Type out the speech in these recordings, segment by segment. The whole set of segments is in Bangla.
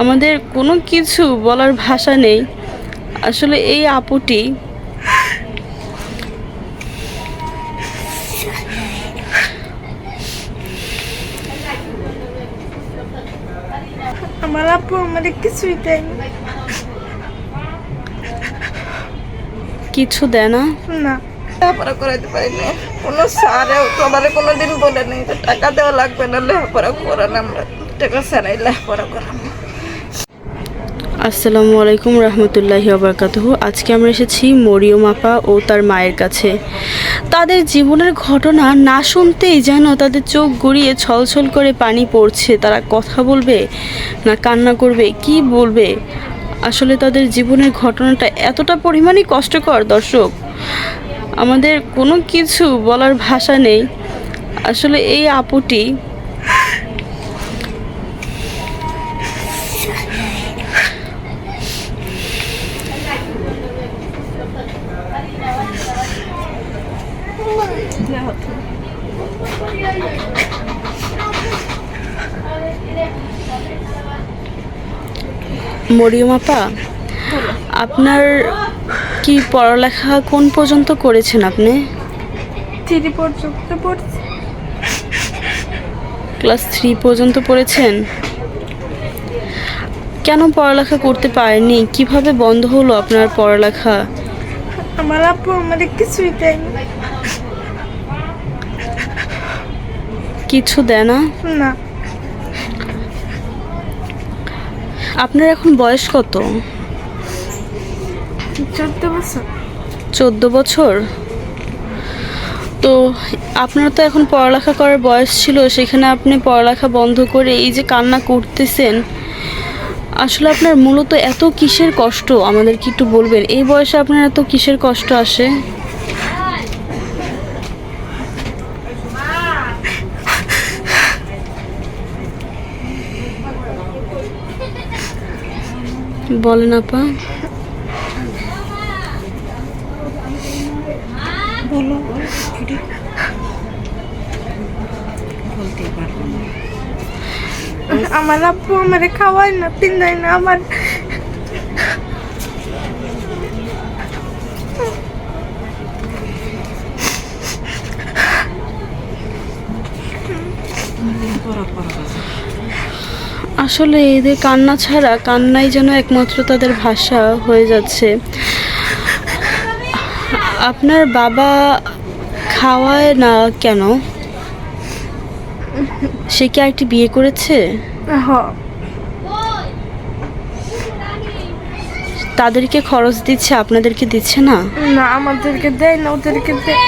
আমাদের কোনো কিছু বলার ভাষা নেই। আসলে এই আপুটি আমার আপু আমাদের কিছুই দেয়নি কিছু দেয় না? না লেখাপড়া করাইতে পারি না। কোনো স্যারেও তো আমার কোনোদিন বলে নেই টাকা দেওয়া লাগবে না লেখাপড়া করান আমরা টাকা ছাড়াই লেখাপড়া করাবো। আসসালামু আলাইকুম রহমতুল্লাহি আবরকাতহু আজকে আমরা এসেছি মরিয়ম আপা ও তার মায়ের কাছে। তাদের জীবনের ঘটনা না শুনতেই যেন তাদের চোখ গড়িয়ে ছলছল করে পানি পড়ছে। তারা কথা বলবে না কান্না করবে, কি বলবে? আসলে তাদের জীবনের ঘটনাটা এতটা পরিমাণই কষ্টকর, দর্শক। আমাদের কোনো কিছু বলার ভাষা নেই। আসলে এই আপুটি মরিয়ম আপা আপনার কি পড়ালেখা কোন পর্যন্ত করেছেন আপনি? থ্রি পর্যন্ত পড়ছি। ক্লাস থ্রি পর্যন্ত পড়েছেন? কেন পড়ালেখা করতে পারেনি কীভাবে বন্ধ হলো আপনার পড়ালেখা? আমার আপু আমার কিছুই দেয়নি। কিছু দেয় না? না। আপনার এখন বয়স কত? চোদ্দ বছর। চোদ্দ বছর? তো আপনার তো এখন পড়ালেখা করার বয়স ছিল সেখানে আপনি পড়ালেখা বন্ধ করে এই যে কান্না করতেছেন আসলে আপনার মূলত এত কিসের কষ্ট? আমাদের কি একটু বলবেন এই বয়সে আপনার এত কিসের কষ্ট আসে? বলেন আপা। বলো আমার আপু আমারে খাওয়ায় না পিন্দায় না আমার। আসলে এদের কান্না ছাড়া কান্নাই যেন একমাত্র তাদের ভাষা হয়ে যাচ্ছে। আপনার বাবা খাওয়ায় না কেন? সে কি আরেকটি বিয়ে করেছে? তাদেরকে খরচ দিচ্ছে আপনাদেরকে দিচ্ছে না? না আমাদেরকে দেয় না ওদেরকে দেয়।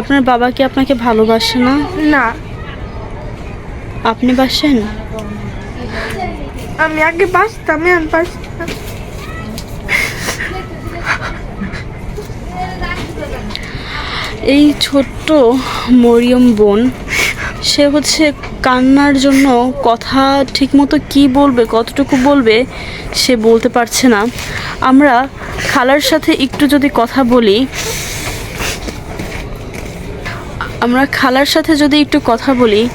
আপনার বাবা কি আপনাকে ভালোবাসে না? না। আপনি বাসেন? আমি আগে বাঁচি এই ছোট্ট মরিয়ম বোন সে হচ্ছে কান্নার জন্য কথা ঠিকমতো কি বলবে কতটুকু বলবে সে বলতে পারছে না। আমরা খালার সাথে একটু যদি কথা বলি আমরা খালার সাথে যদি একটু কথা বলি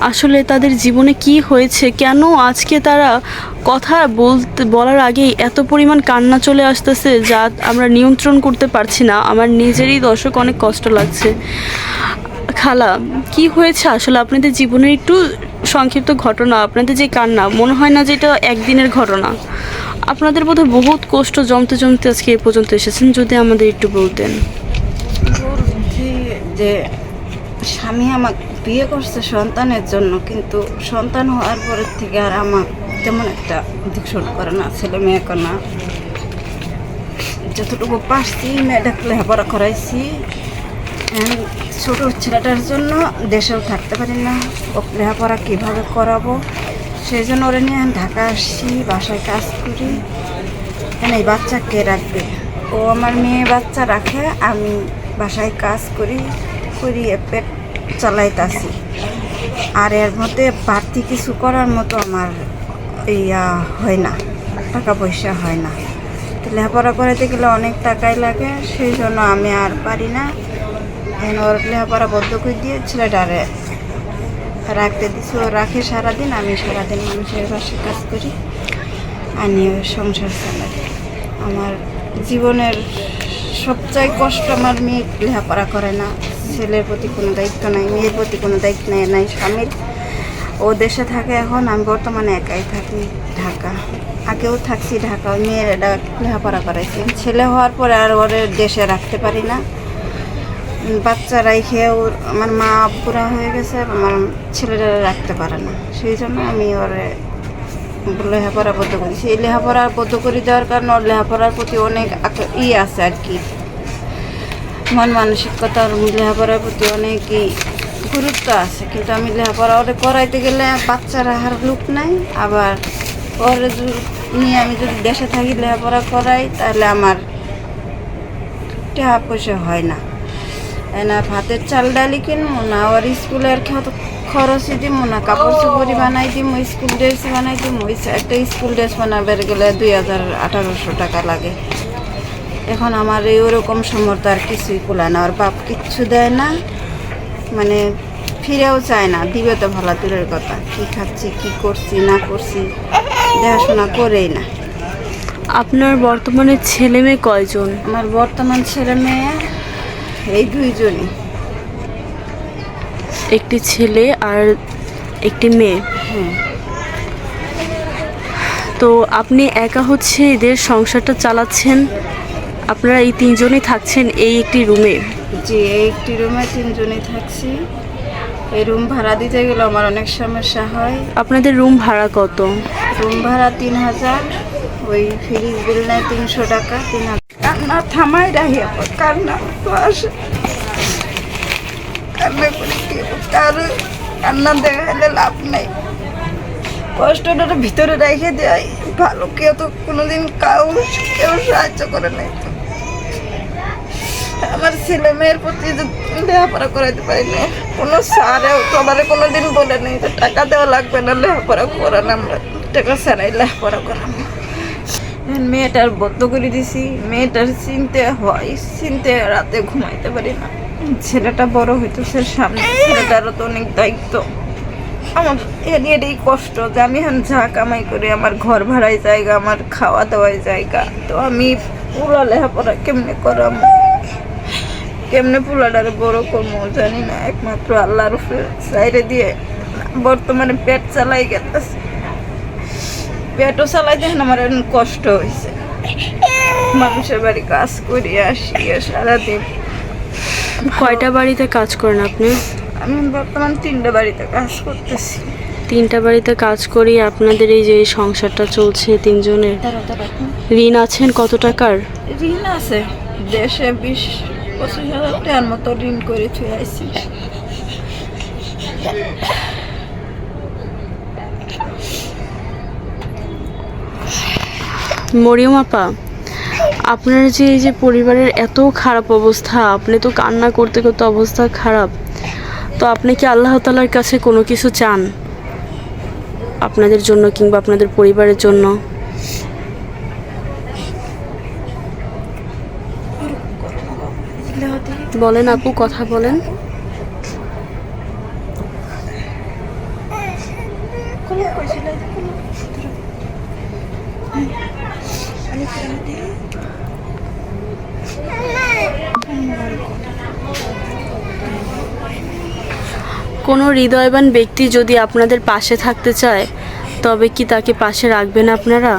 আসলে তাদের জীবনে কি হয়েছে? কেন আজকে তারা কথা বলতে, বলার আগেই এত পরিমাণ কান্না চলে আসতেছে যা আমরা নিয়ন্ত্রণ করতে পারছি না? আমার নিজেরই দর্শক অনেক কষ্ট লাগছে। খালা, কি হয়েছে আসলে? আপনাদের জীবনের একটু সংক্ষিপ্ত ঘটনা, আপনাদের যে কান্না, মনে হয় না যে এটা একদিনের ঘটনা। আপনাদের বোধহয় বহুত কষ্ট জমতে জমতে আজকে এ পর্যন্ত এসেছেন, যদি আমাদের একটু বলতেন। যে, স্বামী আমাকে বিয়ে করছে সন্তানের জন্য, কিন্তু সন্তান হওয়ার পরের থেকে আর আমার তেমন একটা দেখশন করে না, ছেলে মেয়ে না। যতটুকু পারছি মেয়েটাকে লেখাপড়া করাইছি। এখন ছোট ছেলেটার জন্য দেশেও থাকতে পারি না ও লেখাপড়া কীভাবে করাবো? সেই জন্য ওরা নিয়ে ঢাকা আসছি, বাসায় কাজ করি। কেন এই বাচ্চা কে রাখবে? ও আমার মেয়ে বাচ্চা রাখে, আমি বাসায় কাজ করি, করিয়ে পেট চালাইতাছি। আর এর মধ্যে বাড়তি কিছু করার মতো আমার ইয়া হয় না, টাকা পয়সা হয় না। লেখাপড়া করাতে গেলে অনেক টাকাই লাগে, সেই জন্য আমি আর পারি না। এখন ওর লেখাপড়া বদ্ধ করে দিয়ে ছেলেটারে রাখতে দিছি, ও রাখে সারাদিন, আমি সারাদিন মানুষের বাসে কাজ করি। আনিও সংসার চালাই আমার জীবনের সবচেয়ে কষ্ট আমার মেয়ে লেখাপড়া করে না। ছেলের প্রতি কোনো দায়িত্ব নাই, মেয়ের প্রতি কোনো দায়িত্ব নেই, নাই স্বামীর। ও দেশে থাকে এখন, আমি বর্তমানে একাই থাকি ঢাকা। আগেও থাকছি ঢাকা মেয়ের এটা লেখাপড়া করাইছি। ছেলে হওয়ার পরে আর ওর দেশে রাখতে পারি না। বাচ্চা রাইখে ওর, আমার মা বুড়া হয়ে গেছে আমার ছেলেরা রাখতে পারে না। সেই জন্য আমি ওরে লেখাপড়া বদ্ধ করেছি। এই লেখাপড়া বদ্ধ করে দেওয়ার কারণে ওর লেখাপড়ার প্রতি অনেক ই আছে আর কি। মন মানসিকতা ওর লেখাপড়ার প্রতি অনেক গুরুত্ব আছে। কিন্তু আমি লেখাপড়া ওরে করাইতে গেলে বাচ্চা রাখার লোক নাই। আবার ওরে নিয়ে আমি যদি দেশে থাকি লেখাপড়া করাই, তাহলে আমার টাকা পয়সা হয় না। না ভাতের চাল, ডালি কিনবো, না ওর স্কুলের খত- খরচ দিব না কাপড় চোপড়ি বানাই দিব স্কুল ড্রেস বানাই দিব একটা স্কুল ড্রেস বানাবার গেলে দুই হাজার আঠারোশো টাকা লাগে। এখন আমার এই ওরকম সমর্থ আর কিছুই কুলায় না। ওর বাপ কিচ্ছু দেয় না মানে ফিরেও চায় না। দিবে তো ভালো দূরের কথা। কি খাচ্ছি কি করছি না করছি দেখাশোনা করেই না। আপনার বর্তমানে ছেলে মেয়ে কয়জন? আমার বর্তমান ছেলে মেয়ে এই দুইজনই। একটি ছেলে আর একটি মেয়ে। হ্যাঁ। তো আপনি একা হচ্ছে এদের সংসারটা চালাচ্ছেন? আপনারা এই তিনজনই থাকছেন এই একটি রুমে? জি এই একটি রুমে তিনজনই থাকছি। এই রুম ভাড়া দিতে গেলে আমার অনেক সমস্যা হয়। আপনাদের রুম ভাড়া কত? রুম ভাড়া তিন হাজার ওই ফ্রিজ বিল নেয় তিনশো টাকা তিন হাজার। কান্না থামাই রাহি আপা কান্না তো আসে। কান্না করে কি? কার কান্না দেখাইলে লাভ নেই। কষ্টটা ভিতরে রেখে দেয়। ভালো কেউ তো কোনোদিন কাউ কেউ সাহায্য করে নাই তো। আমার ছেলে মেয়ের প্রতি লেখাপড়া করাইতে পারি না কোনো স্যারেও তো আমার কোনোদিন বলে নেই যে টাকা দেওয়া লাগবে না, লেখাপড়া করান আমরা টাকা ছাড়াই লেখাপড়া করান মেয়েটার বদ্ধ করে দিছি, মেয়েটার চিনতে হয়, চিনতে রাতে ঘুমাইতে পারি না। ছেলেটা বড় হইতেছে, সামনে ছেলেটারও তো অনেক দায়িত্ব। আমার এটাই কষ্ট যে আমি এখন যা কামাই করি, আমার ঘর ভাড়ায় জায়গা, আমার খাওয়া দাওয়ায় জায়গা, তো আমি পুরো লেখাপড়া কেমনে করাম কেমনে পুলাটারে বড় করব জানি না একমাত্র আল্লাহর সাইডে দিয়ে বর্তমানে পেট চালাই গেতেছে। পেটও চালাই দেখেন আমার কষ্ট হয়েছে মানুষের বাড়ি কাজ করি আসি সারাদিন। কয়টা বাড়িতে কাজ করেন আপনি? আমি বর্তমান তিনটে বাড়িতে কাজ করতেছি। তিনটা বাড়িতে কাজ করি আপনাদের এই যে সংসারটা চলছে তিনজনের। ঋণ আছেন কত টাকার? ঋণ আছে দেশে বিশ পঁচিশ হাজার টাকার মতো ঋণ করে থুয়ে আইছি। মরিয়ম আপা, আপনার যে এই যে পরিবারের এত খারাপ অবস্থা, আপনি তো কান্না করতে করতে অবস্থা খারাপ, তো আপনি কি আল্লাহ তালার কাছে কোনো কিছু চান? আপনাদের জন্য কিংবা আপনাদের পরিবারের জন্য? বলেন আপু, কথা বলেন। কোনো হৃদয়বান ব্যক্তি যদি আপনাদের পাশে থাকতে চায়, তবে কি তাকে পাশে রাখবেন আপনারা?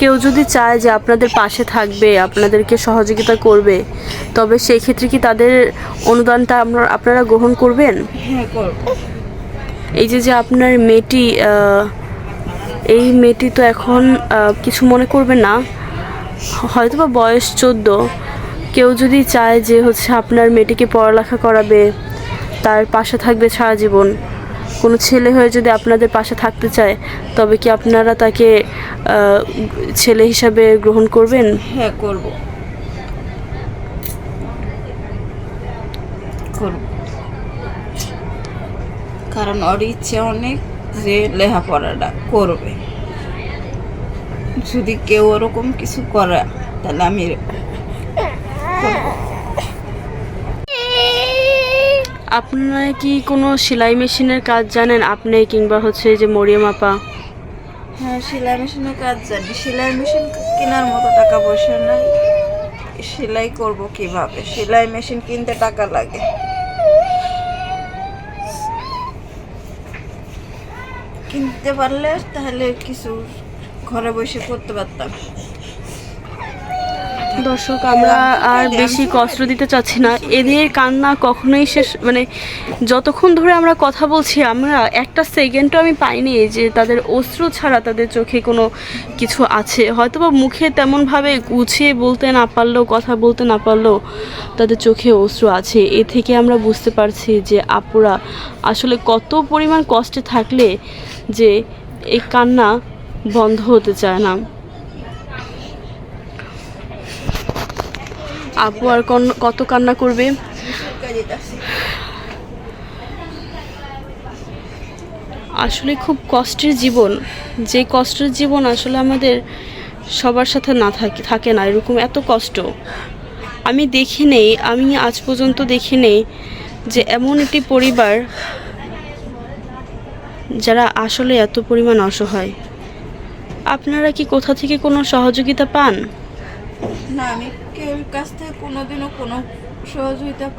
কেউ যদি চায় যে আপনাদের পাশে থাকবে আপনাদেরকে সহযোগিতা করবে তবে সেই ক্ষেত্রে কি তাদের অনুদানটা আপনারা আপনারা গ্রহণ করবেন? হ্যাঁ করব। এই যে যে আপনার মেয়েটি এই মেয়েটি তো এখন কিছু মনে করবে না। হয়তো বা বয়স চোদ্দ। কেউ যদি চায় যে হচ্ছে আপনার মেয়েটিকে পড়ালেখা করাবে তার পাশে থাকবে সারা জীবন। কোনো ছেলে হয়ে যদি আপনাদের পাশে থাকতে চায়, তবে কি আপনারা তাকে ছেলে হিসাবে গ্রহণ করবেন? হ্যাঁ করব। কারণ ওর ইচ্ছে অনেক যে লেখাপড়াটা করবে। যদি কেউ ওরকম কিছু করে, তাহলে আমি করব। আপনারা কি কোনো সেলাই মেশিনের কাজ জানেন? আপনি কিংবা হচ্ছে যে মরিয়ম আপা? হ্যাঁ সেলাই মেশিনের কাজ জানি। সেলাই মেশিন কেনার মতো টাকা পয়সা নাই। সেলাই করব কীভাবে? সেলাই মেশিন কিনতে টাকা লাগে। কিনতে পারলে তাহলে কিছু ঘরে বসে করতে পারতাম। দর্শক, আমরা আর বেশি কষ্ট দিতে চাচ্ছি না। এদের কান্না কখনোই শেষ মানে যতক্ষণ ধরে আমরা কথা বলছি, আমরা একটা সেকেন্ডও আমি পাইনি যে তাদের অশ্রু ছাড়া তাদের চোখে কোনো কিছু আছে। হয়তো বা মুখে তেমনভাবে গুছিয়ে বলতে না পারলেও, কথা বলতে না পারলেও তাদের চোখে অশ্রু আছে। এ থেকে আমরা বুঝতে পারছি যে আপুরা আসলে কত পরিমাণ কষ্টে থাকলে যে এই কান্না বন্ধ হতে চায় না। আপু আর কত কান্না করবে? আসলে খুব কষ্টের জীবন। যে কষ্টের জীবন আসলে আমাদের সবার সাথে না থাকে থাকে না, এরকম এত কষ্ট। আমি দেখি নেই, আমি আজ পর্যন্ত দেখি নেই যে এমন একটি পরিবার যারা আসলে এত পরিমাণ অসহায়। আপনারা কি কোথা থেকে কোনো সহযোগিতা পান? না, আমি কেউ কাছ থেকে কোনোদিনও কোনো সহযোগিতা পাই